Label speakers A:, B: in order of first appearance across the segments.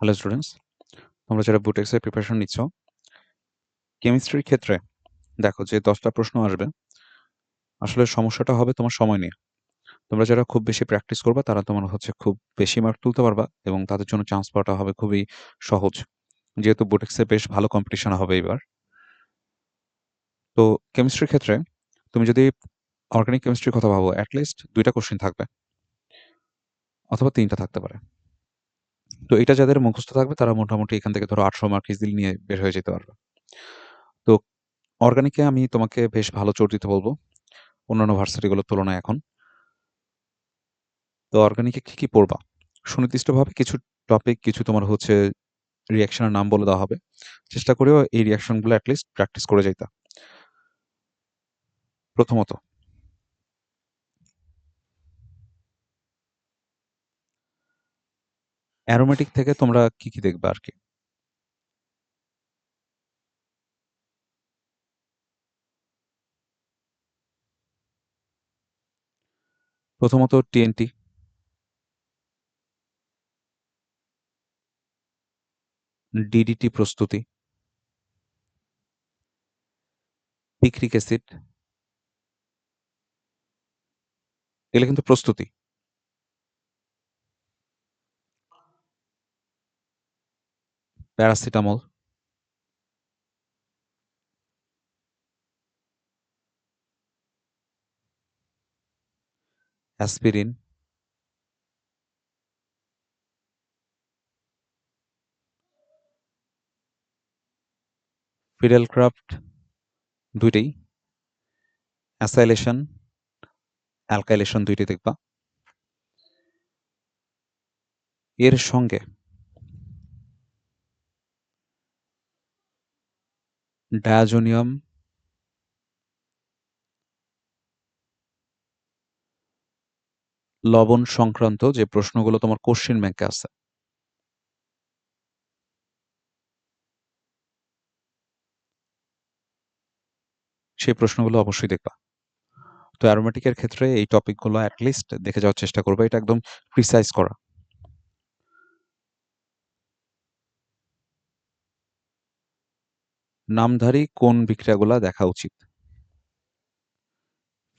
A: Hello students তোমরা যারা বুটেক্সের preparation নিচ্ছ কেমিস্ট্রির ক্ষেত্রে দেখো যে দশটা প্রশ্ন আসবে। আসলে সমস্যাটা হবে তোমার সময় নিয়ে। তোমরা যারা খুব বেশি প্র্যাকটিস করবা, তারা তোমার হচ্ছে খুব বেশি মার্ক তুলতে পারবা এবং তাদের জন্য চান্স পাওয়াটা হবে খুবই সহজ। যেহেতু বুটেক্সে বেশ ভালো কম্পিটিশন হবে এবার তো কেমিস্ট্রির ক্ষেত্রে তুমি যদি অর্গানিক কেমিস্ট্রির কথা ভাবো অ্যাটলিস্ট দুইটা কোশ্চেন থাকবে, অথবা তিনটা থাকতে পারে। তো এটা যাদের মুখস্থ থাকবে, তারা মোটামুটি এখান থেকে ধরো আটশো মার্ক ইজিলি নিয়ে বের হয়ে যেতে পারবে। তো অর্গানিকে আমি তোমাকে বেশ ভালো জোর দিতে বলব, অন্যান্য ভার্সিটিগুলোর তুলনায় এখন। তো অর্গানিকে কী কী পড়বা? সুনির্দিষ্টভাবে কিছু টপিক কিছু তোমার হচ্ছে রিয়াকশনের নাম বলে দেওয়া হবে। চেষ্টা করেও এই রিয়াকশনগুলো অ্যাটলিস্ট প্র্যাকটিস করে যাইতা। প্রথমত অ্যারোমেটিক থেকে তোমরা কি কি দেখবে আর কি? প্রথমত টিএনটি ডিডিটি প্রস্তুতি। পিক্রিক অ্যাসিড এগুলো কিন্তু প্রস্তুতি। প্যারাসিটামল। অ্যাসপিরিন। ফিডেল ক্রাফট দুইটাই। অ্যাসাইলেশন অ্যালকাইলেশন দুইটাই দেখবা। এর সঙ্গে ডায়াজোনিয়াম লবণ সংক্রান্ত যে প্রশ্নগুলো তোমার কোশ্চিন ব্যাংকে আছে। সেই প্রশ্নগুলো অবশ্যই দেখবা। তো অ্যারোমেটিকের ক্ষেত্রে এই টপিকগুলো অ্যাটলিস্ট দেখে যাওয়ার চেষ্টা করবে। এটা একদম প্রিসাইজ করা। নামধারী কোন বিক্রিয়াগুলা দেখা উচিত?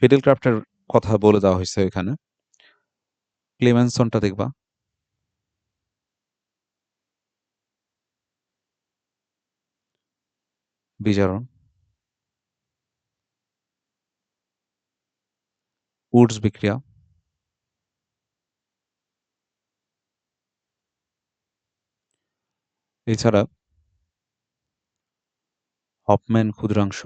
A: ফিডেল ক্রাফটের কথা বলে দেওয়া হয়েছে এখানে। ক্লেমেনসনটা দেখবা। বিজারণ উডস বিক্রিয়া এছাড়া হপম্যান ক্ষুদ্রাংশ।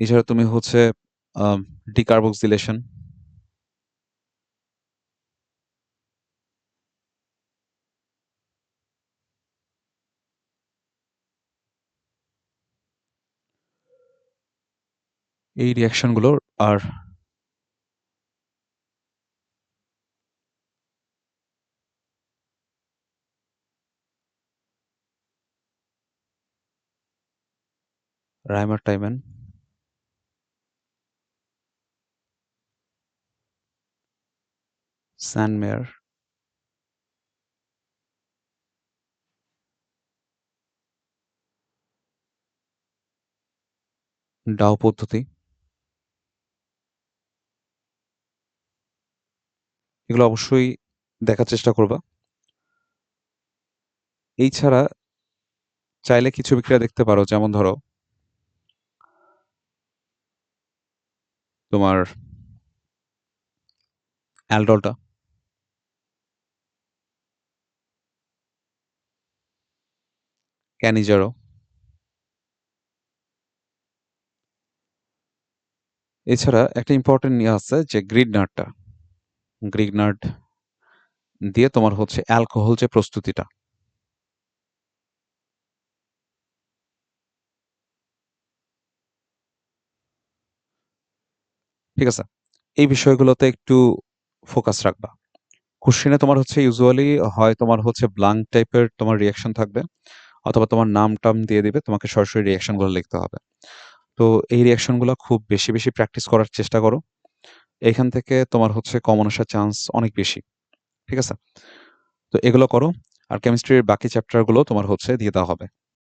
A: এছাড়া তুমি হচ্ছে ডিকার্বক্সিলেশন। এই রিয়াকশনগুলোর আর রাইমার টাইমেন স্যানমেয়ার ডাও পদ্ধতি এগুলো অবশ্যই দেখার চেষ্টা করবা। এই ছাড়া চাইলে কিছু বিক্রিয়া দেখতে পারো, যেমন ধরো তোমার অ্যালডলটা। ক্যানিজারো। এছাড়া একটা ইম্পর্টেন্ট নিয়ে আছে যে গ্রিড নাটটা। গ্রিড নাট দিয়ে তোমার হচ্ছে অ্যালকোহল যে প্রস্তুতিটা ঠিক আছে এই বিষয়গুলোতে একটু ফোকাস রাখবা কোশ্চেনে তোমার হচ্ছে ইউজুয়ালি হয় তোমার হচ্ছে ব্লাঙ্ক টাইপের তোমার রিয়াকশন থাকবে অথবা তোমার নাম-টাম দিয়ে দিবে। তোমাকে সরাসরি রিঅ্যাকশনগুলো লিখতে হবে। তো এই রিঅ্যাকশনগুলা খুব বেশি, বেশি প্র্যাকটিস করার চেষ্টা করো। এখান থেকে তোমার হচ্ছে কমন আসার চান্স অনেক বেশি। ঠিক আছে? তো এগুলো করো। আর কেমিস্ট্রির বাকি চ্যাপ্টারগুলো তোমার হচ্ছে দিয়ে দেওয়া হবে।